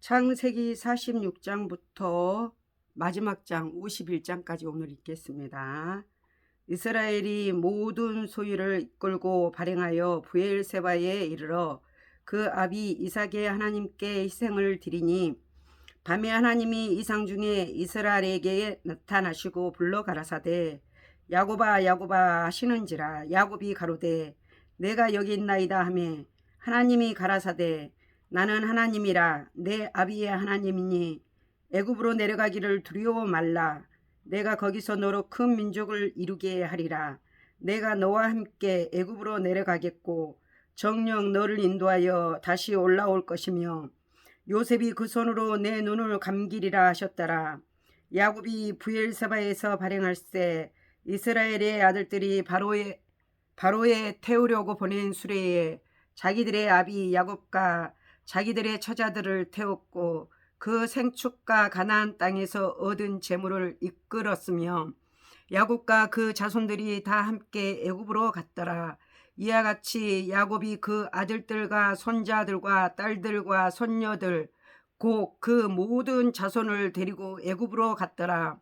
창세기 46장부터 마지막 장 51장까지 오늘 읽겠습니다. 이스라엘이 모든 소유를 이끌고 발행하여 부엘세바에 이르러 그 아비 이삭의 하나님께 희생을 드리니 밤에 하나님이 이상 중에 이스라엘에게 나타나시고 불러 가라사대 야곱아 야곱아 하시는지라 야곱이 가로되 내가 여기 있나이다 하매 하나님이 가라사대 나는 하나님이라 내 아비의 하나님이니 애굽으로 내려가기를 두려워 말라. 내가 거기서 너로 큰 민족을 이루게 하리라. 내가 너와 함께 애굽으로 내려가겠고 정령 너를 인도하여 다시 올라올 것이며 요셉이 그 손으로 내 눈을 감기리라 하셨더라. 야곱이 부엘사바에서 발행할세 이스라엘의 아들들이 바로에 바로에 태우려고 보낸 수레에 자기들의 아비 야곱과 자기들의 처자들을 태웠고 그 생축과 가나안 땅에서 얻은 재물을 이끌었으며 야곱과 그 자손들이 다 함께 애굽으로 갔더라. 이와 같이 야곱이 그 아들들과 손자들과 딸들과 손녀들 곧 그 모든 자손을 데리고 애굽으로 갔더라.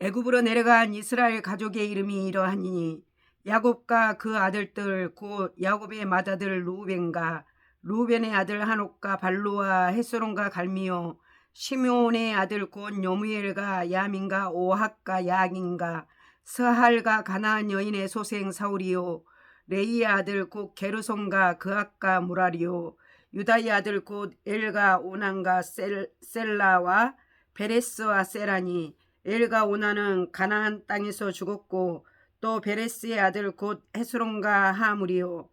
애굽으로 내려간 이스라엘 가족의 이름이 이러하니 야곱과 그 아들들 곧 야곱의 맏아들 루벤과 루벤의 아들 한옥과 발로와 헤스론과 갈미오 시므온의 아들 곧 요무엘과 야민과 오학과 야긴과 서할과 가나안 여인의 소생 사울이요 레이의 아들 곧 게르손과 그악과 무라리요 유다의 아들 곧 엘과 오난과 셀, 셀라와 베레스와 세라니 엘과 오나는 가나안 땅에서 죽었고 또 베레스의 아들 곧 헤스론과 하물이요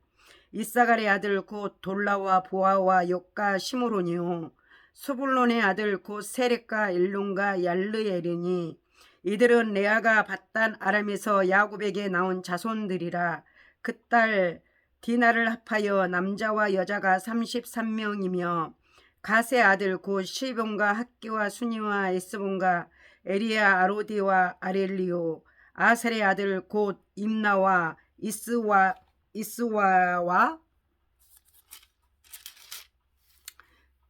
이사갈의 아들 곧 돌라와 보아와 욕과 시므론이요. 수불론의 아들 곧 세렉과 일론과 얄르엘이니 이들은 레아가 바단 아람에서 야곱에게 나온 자손들이라. 그 딸 디나를 합하여 남자와 여자가 33명이며 가세 아들 곧 시본과 학기와 순이와 에스본과 에리아 아로디와 아렐리오 아셀의 아들 곧 임나와 이스와 이스와와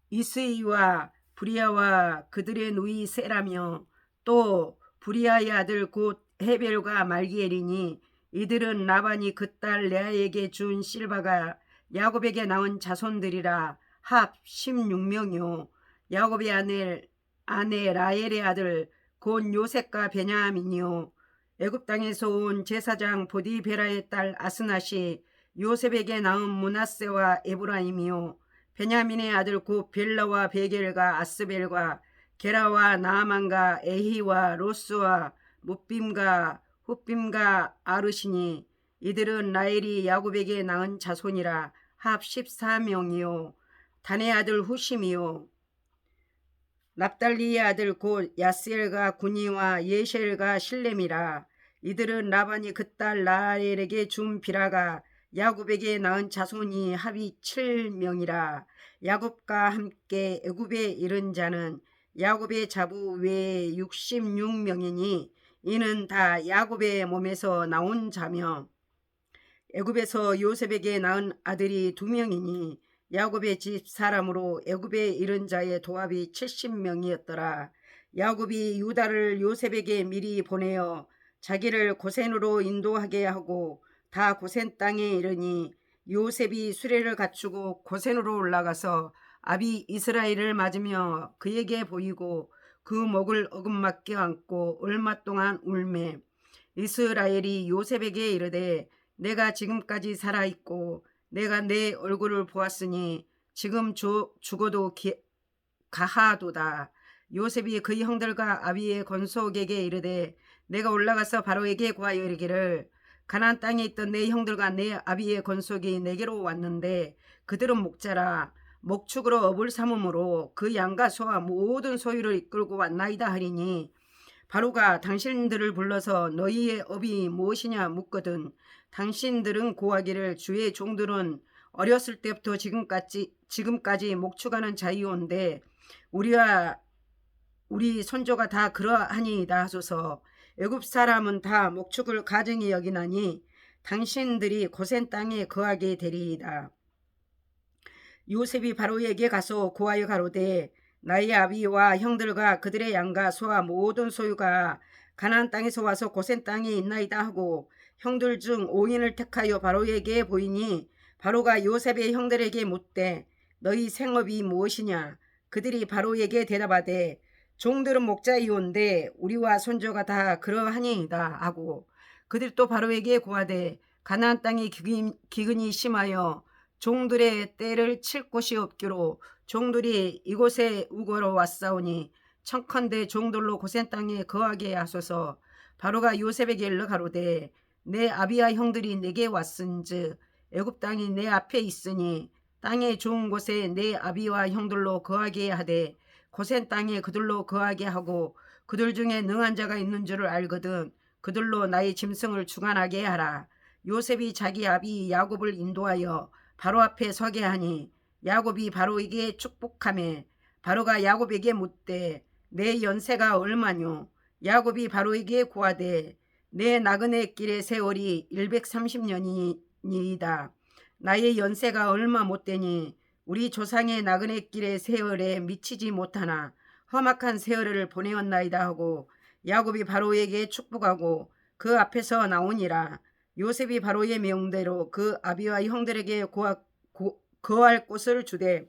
이스이와 부리아와 그들의 누이 세라며 또 부리아의 아들 곧 헤벨과 말기엘이니 이들은 라반이 그 딸 레아에게 준 실바가 야곱에게 낳은 자손들이라 합 16명이요. 야곱의 아내 아내 라엘의 아들 곧 요셉과 베냐민이요 애굽 땅에서 온 제사장 보디베라의 딸 아스낫이 요셉에게 낳은 문하세와 에브라임이요. 베냐민의 아들 곧 벨라와 베겔과 아스벨과 게라와 나아만과 에히와 로스와 무빔과 후빔과 아르시니 이들은 라엘이 야곱에게 낳은 자손이라 합 14명이요. 단의 아들 후심이요. 납달리의 아들 곧 야스엘과 구니와 예셸과 실렘이라 이들은 라반이 그 딸 라엘에게 준 비라가 야곱에게 낳은 자손이 합이 7명이라 야곱과 함께 애굽에 이른 자는 야곱의 자부 외에 66명이니 이는 다 야곱의 몸에서 나온 자며 애굽에서 요셉에게 낳은 아들이 두 명이니 야곱의 집 사람으로 애굽에 이른 자의 도합이 70명이었더라. 야곱이 유다를 요셉에게 미리 보내어 자기를 고센으로 인도하게 하고 다 고센 땅에 이르니 요셉이 수레를 갖추고 고센으로 올라가서 아비 이스라엘을 맞으며 그에게 보이고 그 목을 어긋맞게 안고 얼마 동안 울매. 이스라엘이 요셉에게 이르되 내가 지금까지 살아 있고 내가 내 얼굴을 보았으니 지금 주, 죽어도 기, 가하도다. 요셉이 그 형들과 아비의 건속에게 이르되 내가 올라가서 바로에게 구하여 이르기를 가나안 땅에 있던 내 형들과 내 아비의 건속이 내게로 왔는데 그들은 목자라. 목축으로 업을 삼음으로 그 양과 소와 모든 소유를 이끌고 왔나이다 하리니 바로가 당신들을 불러서 너희의 업이 무엇이냐 묻거든 당신들은 고하기를 주의 종들은 어렸을 때부터 지금까지 지금까지 목축하는 자이온데 우리와 우리 손조가 다 그러하니이다 하소서 애굽 사람은 다 목축을 가정히 여기나니 당신들이 고센 땅에 거하게 되리이다. 요셉이 바로에게 가서 고하여 가로되 나의 아비와 형들과 그들의 양과 소와 모든 소유가 가나안 땅에서 와서 고센 땅에 있나이다 하고 형들 중 오인을 택하여 바로에게 보이니 바로가 요셉의 형들에게 묻되 너희 생업이 무엇이냐 그들이 바로에게 대답하되 종들은 목자이온데 우리와 손조가 다 그러하니이다 하고 그들이 또 바로에게 고하되 가나안 기근- 기근이 심하여 종들의 때를 칠 곳이 없기로 종들이 이곳에 우거로 왔사오니 청컨대 종들로 고센 땅에 거하게 하소서. 바로가 요셉에게 일러 가로되 내 아비와 형들이 내게 왔은즉 애굽 땅이 내 앞에 있으니 땅의 좋은 곳에 내 아비와 형들로 거하게 하되 고센 땅에 그들로 거하게 하고 그들 중에 능한 자가 있는 줄을 알거든 그들로 나의 짐승을 주관하게 하라. 요셉이 자기 아비 야곱을 인도하여 바로 앞에 서게 하니 야곱이 바로에게 축복하매 바로가 야곱에게 묻되 내 연세가 얼마뇨? 야곱이 바로에게 고하되 내 나그네 길의 세월이 130년이니이다. 나의 연세가 얼마 못 되니 우리 조상의 나그네 길의 세월에 미치지 못하나 험악한 세월을 보내었나이다 하고 야곱이 바로에게 축복하고 그 앞에서 나오니라 요셉이 바로의 명대로 그 아비와 형들에게 고하, 고, 거할 곳을 주되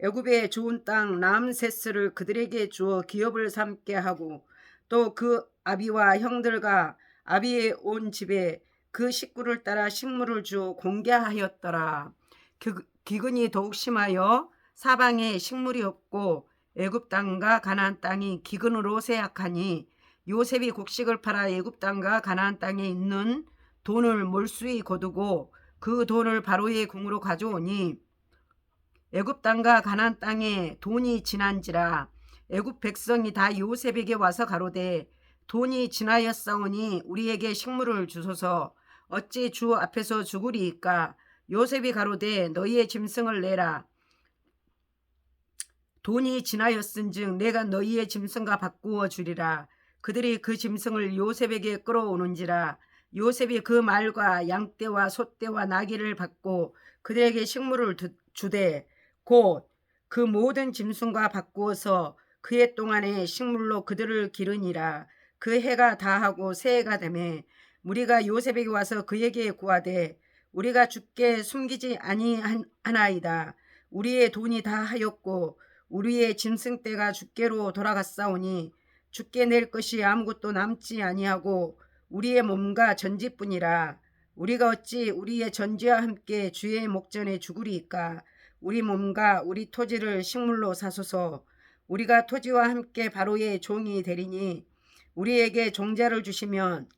애굽의 좋은 땅 남세스를 그들에게 주어 기업을 삼게 하고 또 그 아비와 형들과 아비의 온 집에 그 식구를 따라 식물을 주어 공개하였더라. 그, 기근이 더욱 심하여 사방에 식물이 없고 애굽 땅과 가나안 땅이 기근으로 쇠약하니 요셉이 곡식을 팔아 애굽 땅과 가나안 땅에 있는 돈을 몰수히 거두고 그 돈을 바로의 궁으로 가져오니 애굽 땅과 가나안 땅에 돈이 지난지라 애굽 백성이 다 요셉에게 와서 가로되 돈이 지나였사오니 우리에게 식물을 주소서. 어찌 주 앞에서 죽으리이까 요셉이 가로되 너희의 짐승을 내라. 돈이 지나였은즉 내가 너희의 짐승과 바꾸어 주리라. 그들이 그 짐승을 요셉에게 끌어오는지라. 요셉이 그 말과 양떼와 소떼와 나귀를 받고 그들에게 식물을 두- 주되 곧 그 모든 짐승과 바꾸어서 그해 동안에 식물로 그들을 기르니라. 그 해가 다하고 새해가 되매 무리가 요셉에게 와서 그에게 구하되 우리가 죽게 숨기지 아니하나이다. 우리의 돈이 다 하였고 우리의 짐승떼가 죽게로 돌아갔사오니 죽게 낼 것이 아무것도 남지 아니하고 우리의 몸과 전지뿐이라. 우리가 어찌 우리의 전지와 함께 주의 목전에 죽으리이까? 우리 몸과 우리 토지를 식물로 사소서. 우리가 토지와 함께 바로의 종이 되리니 우리에게 종자를 주시면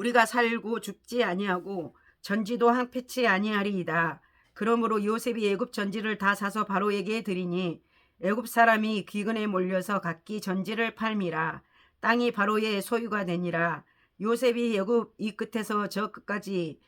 우리가 살고 죽지 아니하고 전지도 항패치 아니하리이다. 그러므로 요셉이 애굽 전지를 다 사서 바로에게 드리니 애굽 사람이 귀근에 몰려서 각기 전지를 팔미라. 땅이 바로의 소유가 되니라. 요셉이 애굽 이 끝에서 저 끝까지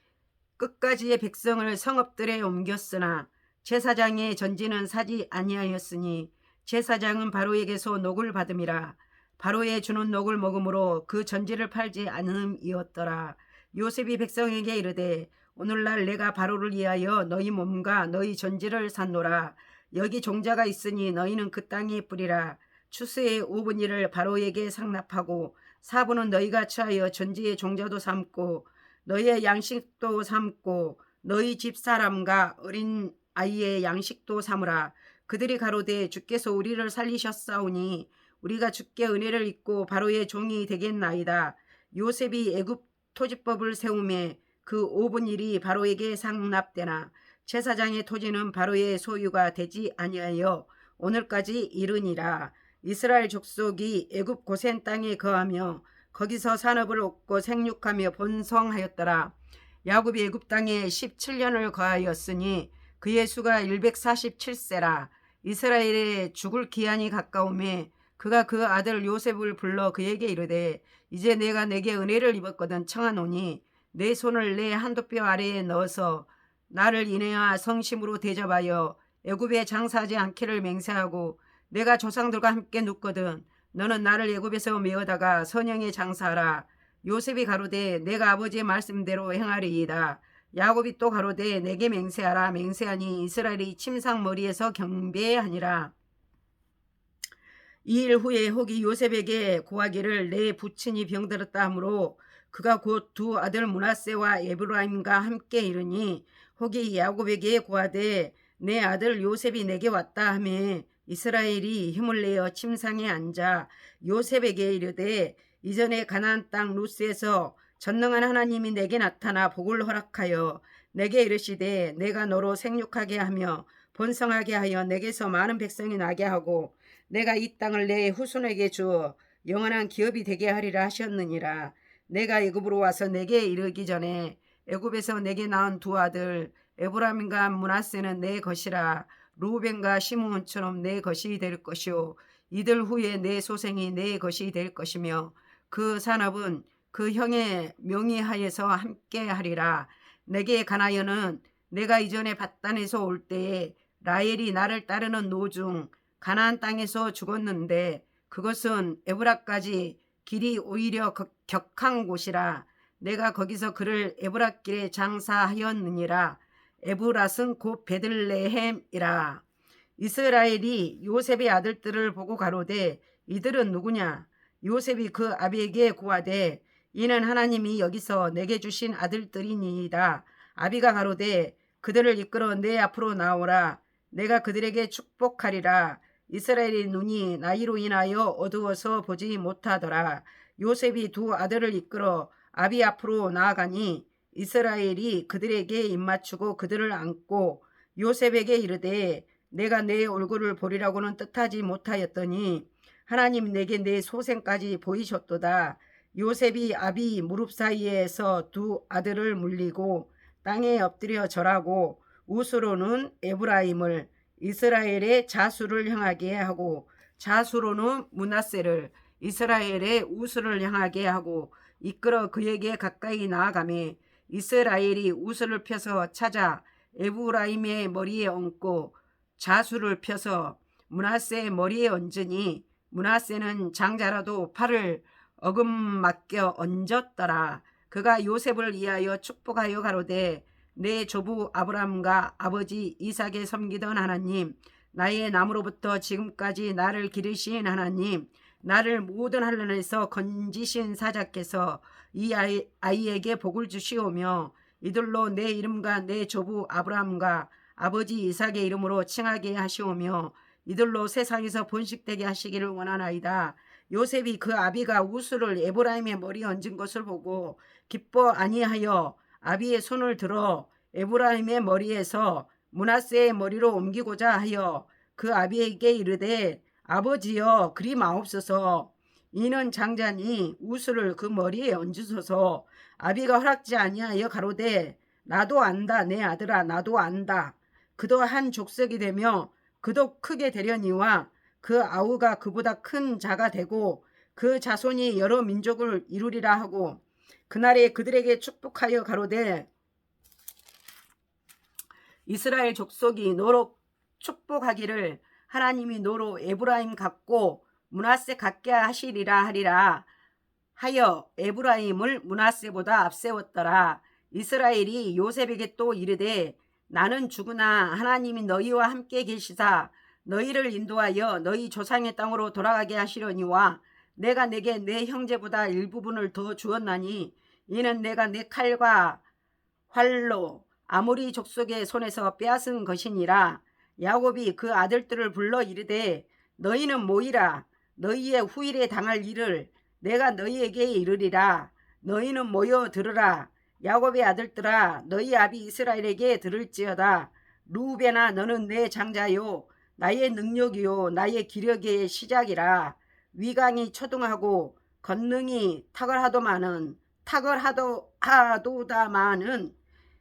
끝까지의 백성을 성읍들에 옮겼으나 제사장의 전지는 사지 아니하였으니 제사장은 바로에게서 녹을 받음이라. 바로의 주는 녹을 먹음으로 그 전지를 팔지 않음이었더라. 요셉이 백성에게 이르되 오늘날 내가 바로를 위하여 너희 몸과 너희 전지를 샀노라. 여기 종자가 있으니 너희는 그 땅에 뿌리라. 추수의 5분 일을 바로에게 상납하고 4분은 너희가 취하여 전지의 종자도 삼고 너희의 양식도 삼고 너희 집 사람과 어린 아이의 양식도 삼으라. 그들이 가로되 주께서 우리를 살리셨사오니 우리가 주께 은혜를 입고 바로의 종이 되겠나이다. 요셉이 애굽 토지법을 세우매 그 5분 일이 바로에게 상납되나 제사장의 토지는 바로의 소유가 되지 아니하여 오늘까지 이르니라. 이스라엘 족속이 애굽 고센 땅에 거하며 거기서 산업을 얻고 생육하며 번성하였더라. 야곱이 애굽 땅에 17년을 거하였으니 그의 수가 147세라. 이스라엘의 죽을 기한이 가까움에 그가 그 아들 요셉을 불러 그에게 이르되 이제 내가 내게 은혜를 입었거든 청하노니 내 손을 내 한도뼈 아래에 넣어서 나를 인해하 성심으로 대접하여 애굽에 장사하지 않기를 맹세하고 내가 조상들과 함께 눕거든 너는 나를 애굽에서 메어다가 선영에 장사하라. 요셉이 가로되 내가 아버지의 말씀대로 행하리이다. 야곱이 또 가로되 내게 맹세하라. 맹세하니 이스라엘이 침상 머리에서 경배하니라 이 일 후에 혹이 요셉에게 고하기를 내 부친이 병들었다 하므로 그가 곧 두 아들 문하세와 에브라임과 함께 이르니 혹이 야곱에게 고하되 내 아들 요셉이 내게 왔다 하매 이스라엘이 힘을 내어 침상에 앉아 요셉에게 이르되 이전에 가나안 땅 루스에서 전능한 하나님이 내게 나타나 복을 허락하여 내게 이르시되 내가 너로 생육하게 하며 번성하게 하여 내게서 많은 백성이 나게 하고 내가 이 땅을 내 후손에게 주어 영원한 기업이 되게 하리라 하셨느니라. 내가 애굽으로 와서 내게 이르기 전에 애굽에서 내게 낳은 두 아들 에브라임과 문하세는 내 것이라. 루벤과 시므온처럼 내 것이 될 것이요. 이들 후에 내 소생이 내 것이 될 것이며 그 산업은 그 형의 명의하에서 함께 하리라. 내게 가나여는 내가 이전에 바단에서 올 때에 라헬이 나를 따르는 노중 가나안 땅에서 죽었는데 그것은 에브라까지 길이 오히려 격- 격한 곳이라 내가 거기서 그를 에브라길에 장사하였느니라. 에브랏은 곧 베들레헴이라. 이스라엘이 요셉의 아들들을 보고 가로되 이들은 누구냐? 요셉이 그 아비에게 고하되 이는 하나님이 여기서 내게 주신 아들들이니이다. 아비가 가로되 그들을 이끌어 내 앞으로 나오라. 내가 그들에게 축복하리라 이스라엘의 눈이 나이로 인하여 어두워서 보지 못하더라 요셉이 두 아들을 이끌어 아비 앞으로 나아가니 이스라엘이 그들에게 입맞추고 그들을 안고 요셉에게 이르되 내가 내 얼굴을 보리라고는 뜻하지 못하였더니 하나님 내게 내 소생까지 보이셨도다. 요셉이 아비 무릎 사이에서 두 아들을 물리고 땅에 엎드려 절하고 우스로는 에브라임을 이스라엘의 자수를 향하게 하고 자수로는 문하세를 이스라엘의 우스를 향하게 하고 이끌어 그에게 가까이 나아가매 이스라엘이 우스를 펴서 찾아 에브라임의 머리에 얹고 자수를 펴서 문하세의 머리에 얹으니 문하세는 장자라도 팔을 어금맞겨 얹었더라. 그가 요셉을 위하여 축복하여 가로되 내 조부 아브람과 아버지 이삭에 섬기던 하나님 나의 남으로부터 지금까지 나를 기르신 하나님 나를 모든 한란에서 건지신 사자께서 이 아이, 아이에게 복을 주시오며 이들로 내 이름과 내 조부 아브라함과 아버지 이삭의 이름으로 칭하게 하시오며 이들로 세상에서 번식되게 하시기를 원하나이다. 요셉이 그 아비가 우수를 에브라임의 머리에 얹은 것을 보고 기뻐 아니하여 아비의 손을 들어 에브라임의 머리에서 문하세의 머리로 옮기고자 하여 그 아비에게 이르되 아버지여 그리 마옵소서. 이는 장자니 우수를 그 머리에 얹으소서. 아비가 허락지 아니하여 가로되 나도 안다 내 아들아 나도 안다. 그도 한 족속이 되며 그도 크게 되려니와 그 아우가 그보다 큰 자가 되고 그 자손이 여러 민족을 이루리라 하고 그날에 그들에게 축복하여 가로되 이스라엘 족속이 너로 축복하기를 하나님이 너로 에브라임 갖고 문하세 갖게 하시리라 하리라 하여 에브라임을 문하세보다 앞세웠더라. 이스라엘이 요셉에게 또 이르되 나는 죽으나 하나님이 너희와 함께 계시사 너희를 인도하여 너희 조상의 땅으로 돌아가게 하시려니와 내가 내게 내 형제보다 일부분을 더 주었나니 이는 내가 내 칼과 활로 아모리 족속의 손에서 빼앗은 것이니라. 야곱이 그 아들들을 불러 이르되 너희는 모이라. 너희의 후일에 당할 일을 내가 너희에게 이르리라. 너희는 모여 들으라. 야곱의 아들들아 너희 아비 이스라엘에게 들을지어다. 루벤아 너는 내 장자요. 나의 능력이요. 나의 기력의 시작이라 위강이 초등하고 건능이 탁월하도마는 탁월하도 하도다마는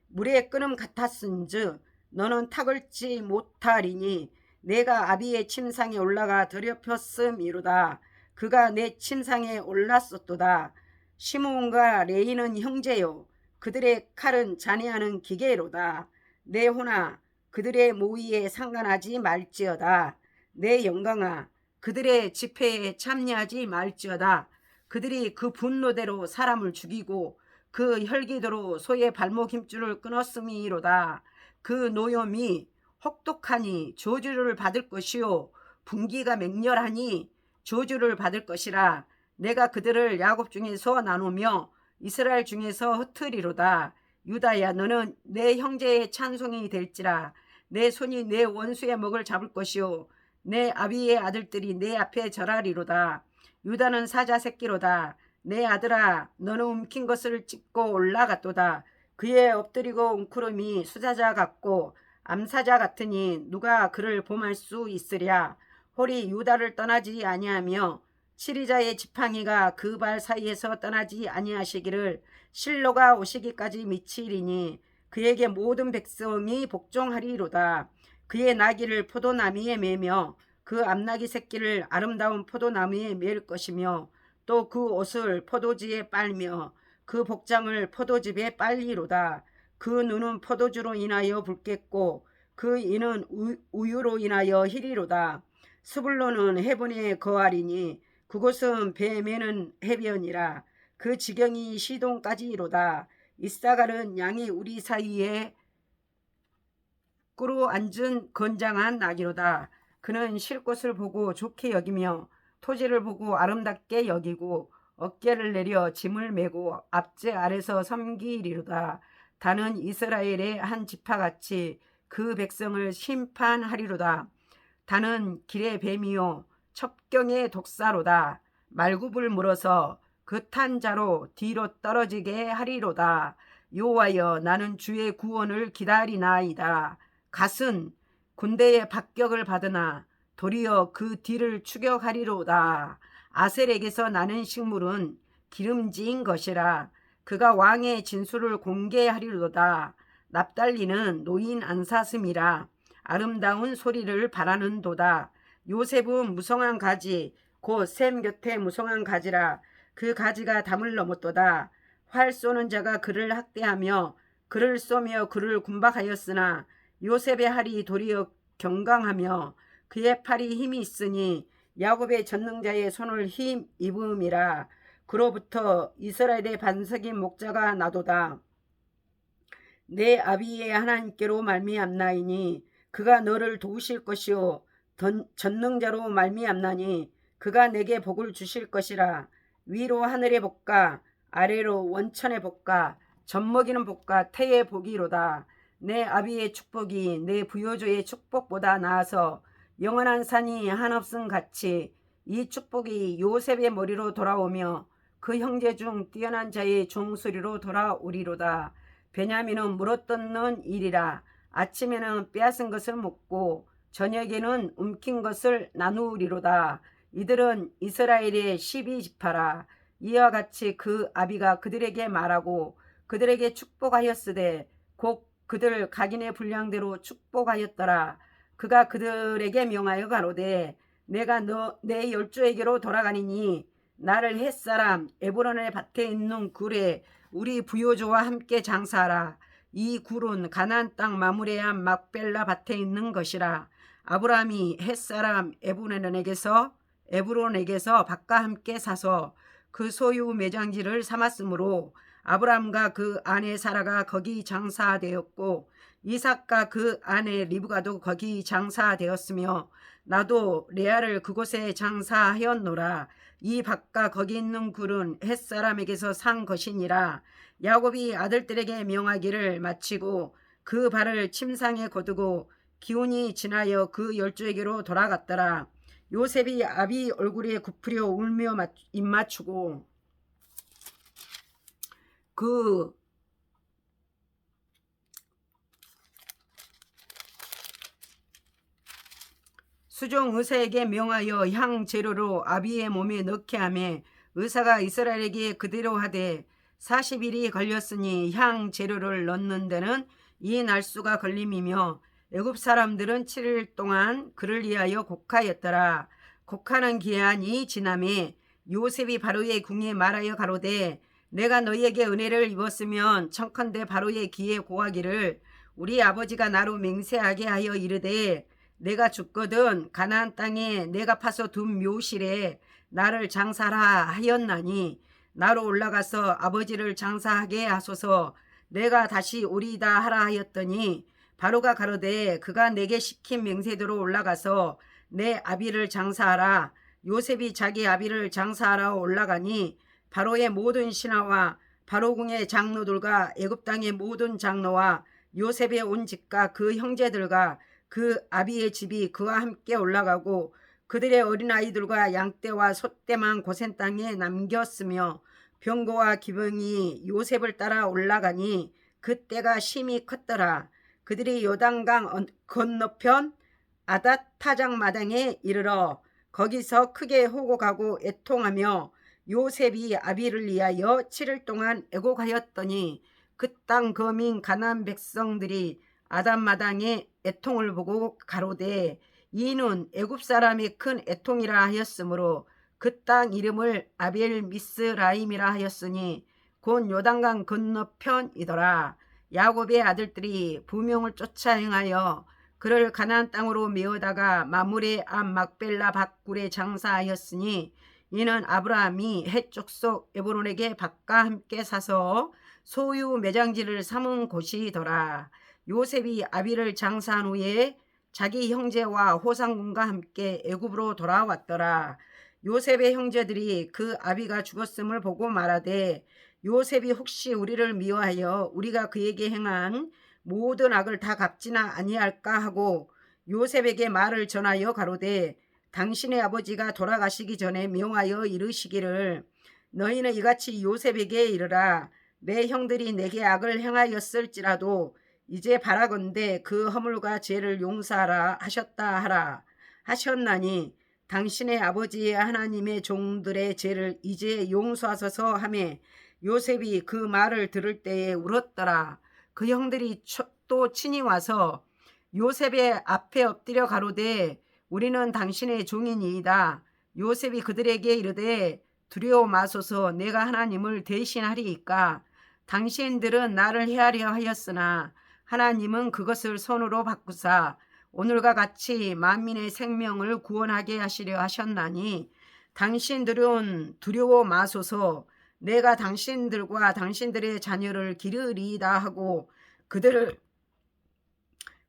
물의 끓음 같았은즉 너는 탁을지 못하리니 내가 아비의 침상에 올라가 더럽혔음이로다. 그가 내 침상에 올랐었도다. 시므온과 레이는 형제요. 그들의 칼은 잔해하는 기계로다. 내 호나 그들의 모의에 상관하지 말지어다. 내 영광아 그들의 집회에 참여하지 말지어다. 그들이 그 분노대로 사람을 죽이고 그 혈기도로 소의 발목 힘줄을 끊었음이로다. 그 노염이 혹독하니 저주를 받을 것이요. 분기가 맹렬하니 저주를 받을 것이라. 내가 그들을 야곱 중에서 나누며 이스라엘 중에서 흩으리로다. 유다야 너는 내 형제의 찬송이 될지라. 내 손이 내 원수의 목을 잡을 것이요 내 아비의 아들들이 내 앞에 절하리로다. 유다는 사자 새끼로다. 내 아들아 너는 움킨 것을 찢고 올라갔도다. 그의 엎드리고 웅크름이 수사자 같고 암사자 같으니 누가 그를 범할 수 있으랴. 홀이 유다를 떠나지 아니하며 치리자의 지팡이가 그 발 사이에서 떠나지 아니하시기를 실로가 오시기까지 미치리니 그에게 모든 백성이 복종하리로다. 그의 나귀를 포도나무에 매며 그 암나귀 새끼를 아름다운 포도나무에 맬 것이며 또 그 옷을 포도지에 빨며 그 복장을 포도즙에 빨리로다. 그 눈은 포도주로 인하여 붉겠고 그 이는 우- 우유로 인하여 희리로다. 스불로는 해본에 거하리니 그곳은 배 매는 해변이라 그 지경이 시동까지이로다. 이사갈은 양이 우리 사이에 앉은 건장한 나귀로다. 그는 쉴 곳을 보고 좋게 여기며 토지를 보고 아름답게 여기고 어깨를 내려 짐을 메고 앞제 아래서 섬기리로다. 다는 이스라엘의 한 지파같이 그 백성을 심판하리로다. 다는 길의 뱀이요 첩경의 독사로다. 말굽을 물어서 그 탄 자로 뒤로 떨어지게 하리로다. 여호와여 나는 주의 구원을 기다리나이다. 갓은 군대의 박격을 받으나 도리어 그 뒤를 추격하리로다. 아셀에게서 나는 식물은 기름진 것이라 그가 왕의 진술을 공개하리로다. 납달리는 노인 안사슴이라 아름다운 소리를 바라는 도다. 요셉은 무성한 가지 곧 샘 곁에 무성한 가지라 그 가지가 담을 넘었도다. 활 쏘는 자가 그를 학대하며 그를 쏘며 그를 군박하였으나 요셉의 할이 도리어 경강하며 그의 팔이 힘이 있으니 야곱의 전능자의 손을 힘 입음이라. 그로부터 이스라엘의 반석인 목자가 나도다. 내 아비의 하나님께로 말미암나이니 그가 너를 도우실 것이요. 던- 전능자로 말미암나니 그가 내게 복을 주실 것이라. 위로 하늘의 복과 아래로 원천의 복과 젖먹이는 복과 태의 복이로다 내 아비의 축복이 내 부여조의 축복보다 나아서 영원한 산이 한없음 같이 이 축복이 요셉의 머리로 돌아오며 그 형제 중 뛰어난 자의 종소리로 돌아오리로다. 베냐민은 물어뜯는 일이라 아침에는 빼앗은 것을 먹고 저녁에는 움킨 것을 나누리로다. 이들은 이스라엘의 12지파라. 이와 같이 그 아비가 그들에게 말하고 그들에게 축복하였으되 곧 그들 각인의 분량대로 축복하였더라. 그가 그들에게 명하여 가로되 내가 너 내 열조에게로 돌아가니니 나를 햇사람 에브론의 밭에 있는 굴에 우리 부요조와 함께 장사하라. 이 굴은 가나안 땅 마무레한 막벨라 밭에 있는 것이라. 아브라함이 햇사람 에브론에게서 에브론에게서 밭과 함께 사서 그 소유 매장지를 삼았으므로 아브라함과 그 아내 사라가 거기 장사되었고 이삭과 그 아내 리브가도 거기 장사되었으며 나도 레아를 그곳에 장사하였노라. 이 밭과 거기 있는 굴은 햇사람에게서 산 것이니라. 야곱이 아들들에게 명하기를 마치고 그 발을 침상에 거두고 기운이 지나여 그 열주에게로 돌아갔더라. 요셉이 아비 얼굴에 굽으려 울며 맞- 입맞추고 그 수종 의사에게 명하여 향 재료로 아비의 몸에 넣게 하매 의사가 이스라엘에게 그대로 하되 40일이 걸렸으니 향 재료를 넣는 데는 이 날수가 걸림이며 애굽 사람들은 7일 동안 그를 위하여 곡하였더라. 곡하는 기한이 지남에 요셉이 바로의 궁에 말하여 가로되 내가 너희에게 은혜를 입었으면 청컨대 바로의 귀에 고하기를 우리 아버지가 나로 맹세하게 하여 이르되 내가 죽거든 가나안 땅에 내가 파서 둔 묘실에 나를 장사라 하였나니 나로 올라가서 아버지를 장사하게 하소서. 내가 다시 오리이다 하라 하였더니 바로가 가로되 그가 내게 시킨 맹세대로 올라가서 내 아비를 장사하라. 요셉이 자기 아비를 장사하라 올라가니 바로의 모든 신하와 바로궁의 장로들과 애굽 땅의 모든 장로와 요셉의 온 집과 그 형제들과 그 아비의 집이 그와 함께 올라가고 그들의 어린아이들과 양떼와 소떼만 고센 땅에 남겼으며 병거와 기병이 요셉을 따라 올라가니 그때가 심히 컸더라. 그들이 요단강 언- 건너편 아닷타장 마당에 이르러 거기서 크게 호곡하고 애통하며 요셉이 아비를 위하여 7일 동안 애곡하였더니 그 땅 거민 가난 백성들이 아담 마당에 애통을 보고 가로되 이는 애굽 사람의 큰 애통이라 하였으므로 그 땅 이름을 아벨 미스라임이라 하였으니 곧 요단강 건너편이더라. 야곱의 아들들이 부명을 쫓아 행하여 그를 가나안 땅으로 메어다가 마물의 앞 막벨라 밭굴에 장사하였으니 이는 아브라함이 해쪽 속 에브론에게 밭과 함께 사서 소유 매장지를 삼은 곳이더라. 요셉이 아비를 장사한 후에 자기 형제와 호상군과 함께 애굽으로 돌아왔더라. 요셉의 형제들이 그 아비가 죽었음을 보고 말하되 요셉이 혹시 우리를 미워하여 우리가 그에게 행한 모든 악을 다 갚지나 아니할까 하고 요셉에게 말을 전하여 가로되 당신의 아버지가 돌아가시기 전에 명하여 이르시기를 너희는 이같이 요셉에게 이르라. 내 형들이 내게 악을 행하였을지라도 이제 바라건대 그 허물과 죄를 용서하라 하셨다 하라 하셨나니 당신의 아버지의 하나님의 종들의 죄를 이제 용서하소서 하매 요셉이 그 말을 들을 때에 울었더라. 그 형들이 초- 또 친히 와서 요셉의 앞에 엎드려 가로되 우리는 당신의 종이니이다. 요셉이 그들에게 이르되 두려워 마소서 내가 하나님을 대신하리이까 당신들은 나를 헤아려 하였으나 하나님은 그것을 손으로 바꾸사 오늘과 같이 만민의 생명을 구원하게 하시려 하셨나니 당신들은 두려워 마소서 내가 당신들과 당신들의 자녀를 기르리이다 하고 그들을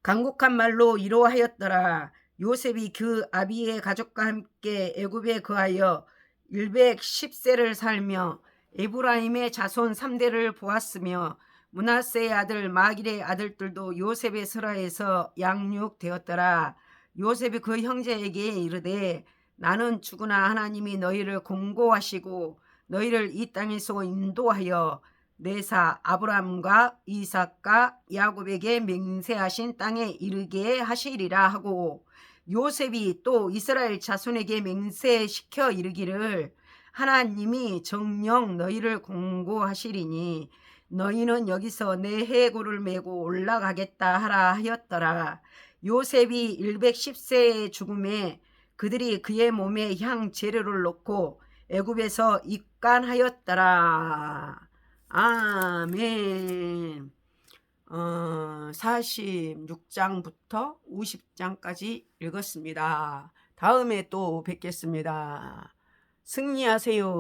강국한 말로 이로하였더라. 요셉이 그 아비의 가족과 함께 애굽에 거하여 110세를 살며 에브라임의 자손 3대를 보았으며 문하세의 아들 마길의 아들들도 요셉의 설화에서 양육되었더라. 요셉이 그 형제에게 이르되 나는 죽으나 하나님이 너희를 공고하시고 너희를 이 땅에서 인도하여 내사 아브람과 이삭과 야곱에게 맹세하신 땅에 이르게 하시리라 하고 요셉이 또 이스라엘 자손에게 맹세시켜 이르기를 하나님이 정령 너희를 공고하시리니 너희는 여기서 내 해고를 메고 올라가겠다 하라 하였더라. 요셉이 110세의 죽음에 그들이 그의 몸에 향 재료를 놓고 애굽에서 입간하였더라. 아멘. 어, 46장부터 50장까지 읽었습니다. 다음에 또 뵙겠습니다. 승리하세요.